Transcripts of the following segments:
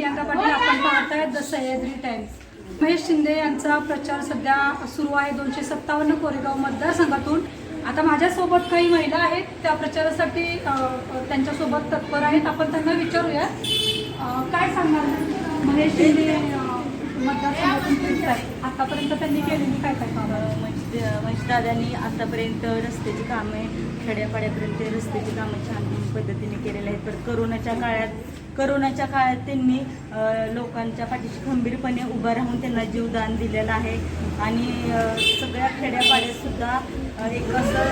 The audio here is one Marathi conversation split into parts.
प्रियांका पाटील आपण पाहतायत द सह्याद्री टाइम्स. महेश शिंदे यांचा प्रचार सध्या सुरू आहे दोनशे सत्तावन्न कोरेगाव मतदारसंघातून. आता माझ्यासोबत काही महिला आहेत त्या प्रचारासाठी त्यांच्यासोबत तत्पर आहेत. आपण त्यांना विचारूया. काय सांगणार महेश शिंदे मतदारसंघातून आतापर्यंत त्यांनी केलेली काय काय कामं? दादांनी आतापर्यंत रस्त्याची कामे खेड्यापाड्यापर्यंत रस्त्याची कामं छान पद्धतीने केलेली आहेत. पण करोनाच्या काळात करोनाच्या काळात त्यांनी लोकांच्या पाठीशी खंबीरपणे उभं राहून त्यांना जीवदान दिलेलं आहे. आणि सगळ्या खेड्यापाड्यात सुद्धा एक असं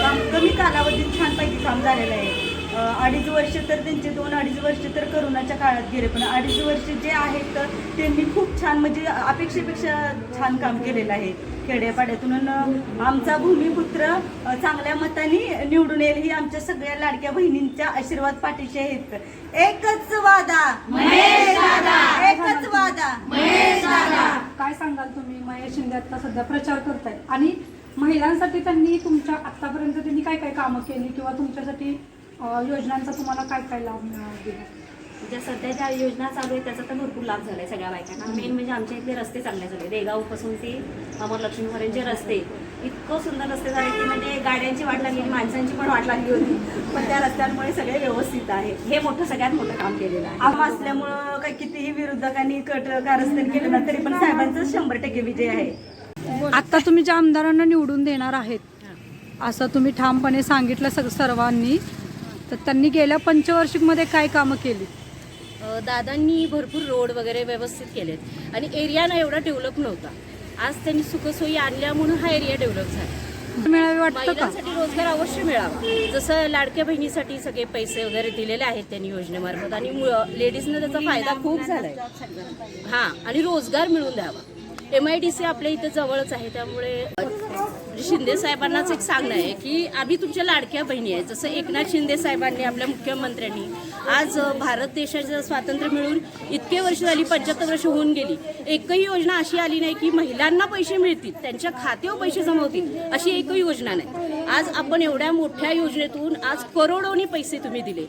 काम कमी कालावधीत छानपैकी काम झालेलं आहे. अडीच वर्ष तर त्यांचे दोन अडीच वर्ष तर करोनाच्या काळात गेले पण अडीच वर्ष जे आहेत तर त्यांनी खूप छान म्हणजे अपेक्षेपेक्षा छान काम केलेलं आहे खेड्यापाड्यातून. आमचा भूमिपुत्र चांगल्या मताने निवडून येईल ही आमच्या सगळ्या लाडक्या बहिणींच्या आशीर्वाद पाठीशी आहेत. एकच वादा. एकच वादा. काय सांगाल तुम्ही? महेश शिंदे आता सध्या प्रचार करतायत. आणि महिलांसाठी त्यांनी तुमच्या आतापर्यंत त्यांनी काय काय कामं केली किंवा तुमच्यासाठी योजनांचा तुम्हाला काय काय लाभ मिळाला? ज्या सध्या ज्या योजना चालू आहेत त्याचा तर भरपूर लाभ झाला आहे सगळ्या बायकांना. मेन म्हणजे आमच्या इथले रस्ते चांगले झाले देगावपासून ते अमर लक्ष्मीपर्यंतचे रस्ते इतकं सुंदर रस्ते झाले की म्हणजे गाड्यांची वाट लागली आणि माणसांची पण वाट लागली होती. पण त्या रस्त्यांमुळे सगळे व्यवस्थित आहे. हे मोठं सगळ्यात मोठं काम केलेलं आहे. आम असल्यामुळं काही कितीही विरोधकांनी कट कारस्थान केलं ना तरी पण साहेबांचं शंभर टक्के विजय आहे. आता तुम्ही ज्या आमदारांना निवडून देणार आहेत असं तुम्ही ठामपणे सांगितलं सग सर्वांनी तर त्यांनी गेल्या पंचवार्षिकमध्ये काय कामं केली? दादांनी भरपूर रोड वगैरे व्यवस्थित केलेत. आणि एरिया ना एवढा डेव्हलप नव्हता. आज त्यांनी सुखसोयी आणल्या म्हणून हा एरिया डेव्हलप झाला. मिळावे वाटतं का? रोजगार अवश्य मिळावा. जसं लाडक्या बहिणीसाठी सगळे पैसे वगैरे दिलेले आहेत त्यांनी योजनेमार्फत. आणि लेडीजनं त्याचा फायदा खूप झालाय. हा आणि रोजगार मिळून द्यावा. एम आय डी सी आपल्या इथं जवळच आहे त्यामुळे शिंदे साहेबांनाच एक सांगणं आहे की आम्ही तुमच्या लाडक्या बहिणी आहे. जसं एकनाथ शिंदे साहेबांनी आपल्या मुख्यमंत्र्यांनी आज भारत देशाचं स्वातंत्र्य मिळून इतके वर्ष झाली पंच्याहत्तर वर्ष होऊन गेली. एकही योजना अशी आली नाही की महिलांना पैसे मिळतील त्यांच्या खात्यावर पैसे जमा होतील अशी एकही योजना नाही. आज आपण एवढ्या मोठ्या योजनेतून आज करोडोनी पैसे तुम्ही दिले.